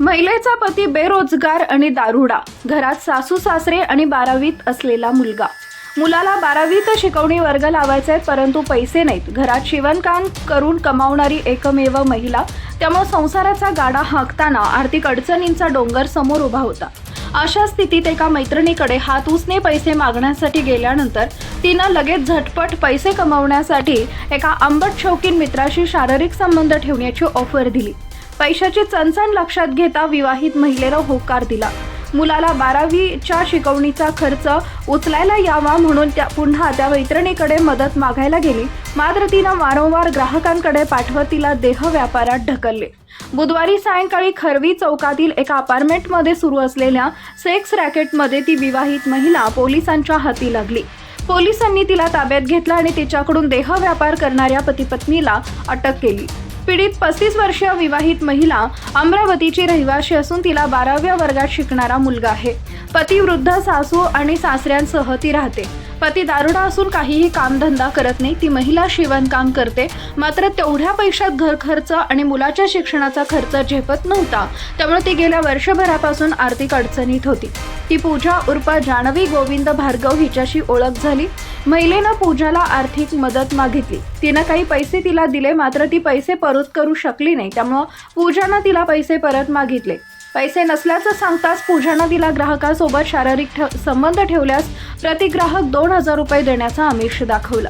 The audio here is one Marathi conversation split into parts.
महिलेचा पती बेरोजगार आणि दारुडा. घरात सासू सासरे आणि बारावीत असलेला मुलगा. मुलाला बारावीत शिकवणी वर्ग लावायचे आहेत परंतु पैसे नाहीत. घरात शिवणकाम करून कमावणारी एकमेव महिला त्यामुळे संसाराचा गाडा हाकताना आर्थिक अडचणींचा डोंगर समोर उभा होता. अशा स्थितीत एका मैत्रिणीकडे हात उसने पैसे मागण्यासाठी गेल्यानंतर तिनं लगेच झटपट पैसे कमावण्यासाठी एका आंबट शौकीन मित्राशी शारीरिक संबंध ठेवण्याची ऑफर दिली. पैशाची चणचण लक्षात घेता विवाहित महिलेनं होकार दिला. मुलाला बारावीच्या शिकवणीचा खर्च उचलायला यावा म्हणून त्या पुन्हा त्या मैत्रिणीकडे मदत मागायला गेली. मात्र तिनं वारंवार ग्राहकांकडे पाठवत तिला देह व्यापारात ढकलले. बुधवारी सायंकाळी खरवी चौकातील एका अपार्टमेंटमध्ये सुरू असलेल्या सेक्स रॅकेटमध्ये ती विवाहित महिला पोलिसांच्या हाती लागली. पोलिसांनी तिला ताब्यात घेतलं आणि तिच्याकडून देह व्यापार करणाऱ्या पतीपत्नीला अटक केली. पीडित पस्तीस वर्षीय विवाहित महिला अमरावतीची रहिवाशी असून तिला बाराव्या वर्गात शिकणारा मुलगा आहे. पती वृद्ध सासू आणि सासऱ्यांसह ती राहते. पती दारुडा असून काहीही कामधंदा करत नाही ती महिला शिवणकाम करते. मात्र तेवढ्या पैशात घर खर्च आणि मुलाच्या शिक्षणाचा खर्च झेपत नव्हता. त्यामुळे ती गेल्या वर्षभरापासून आर्थिक अडचणीत होती. ती पूजा उर्फ जानवी गोविंद भार्गव हिच्याशी ओळख झाली. महिलेनं पूजाला आर्थिक मदत मागितली. तिनं काही पैसे तिला दिले मात्र ती पैसे परत करू शकली नाही. त्यामुळं पूजानं तिला पैसे परत मागितले. पैसे नसल्याचं सांगताच पूजानं तिला ग्राहकासोबत शारीरिक ठ- संबंध ठेवल्यास प्रतिग्राहक दोन हजार रुपये देण्याचा आमिष दाखवला.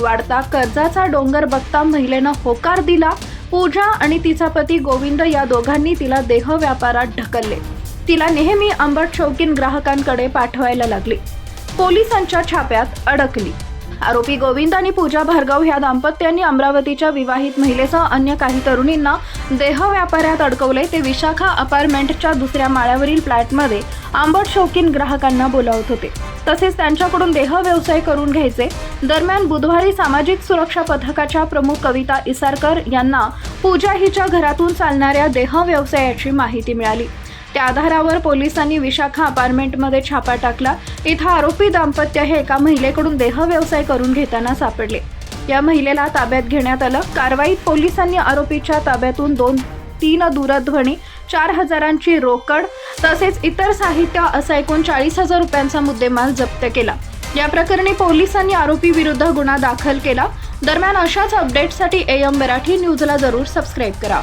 वाढता कर्जाचा डोंगर बघता महिलेनं होकार दिला. पूजा आणि तिचा पती गोविंद या दोघांनी तिला देह व्यापारात ढकलले. तिला नेहमी आंबट शौकीन ग्राहकांकडे पाठवायला लागले. पोलिसांच्या छाप्यात अडकली. आरोपी गोविंद आणि पूजा भार्गव ह्या दाम्पत्यांनी अमरावतीच्या विवाहित महिलेसह अन्य काही तरुणींना देह व्यापारात अडकवले ते विशाखा अपार्टमेंटच्या दुसऱ्या माळ्यावरील फ्लॅटमध्ये आंबट शौकीन ग्राहकांना बोलावत होते. तसेच त्यांच्याकडून देह व्यवसाय करून घ्यायचे. दरम्यान बुधवारी सामाजिक सुरक्षा पथकाच्या प्रमुख कविता इसारकर यांना पूजा हिच्या घरातून चालणाऱ्या देह व्यवसायाची माहिती मिळाली. त्या आधारावर पोलिसांनी विशाखा अपार्टमेंटमध्ये छापा टाकला. इथं आरोपी दाम्पत्य हे एका महिलेकडून देह व्यवसाय करून घेताना सापडले. या महिलेला ताब्यात घेण्यात आलं. कारवाईत पोलिसांनी आरोपीच्या ताब्यातून दोन तीन दूरध्वनी चार हजारांची रोकड तसेच इतर साहित्य असा एकूण चाळीस हजार रुपयांचा मुद्देमाल जप्त केला. या प्रकरणी पोलिसांनी आरोपी विरुद्ध गुन्हा दाखल केला. दरम्यान अशाच अपडेटसाठी एम मराठी न्यूजला जरूर सबस्क्राईब करा.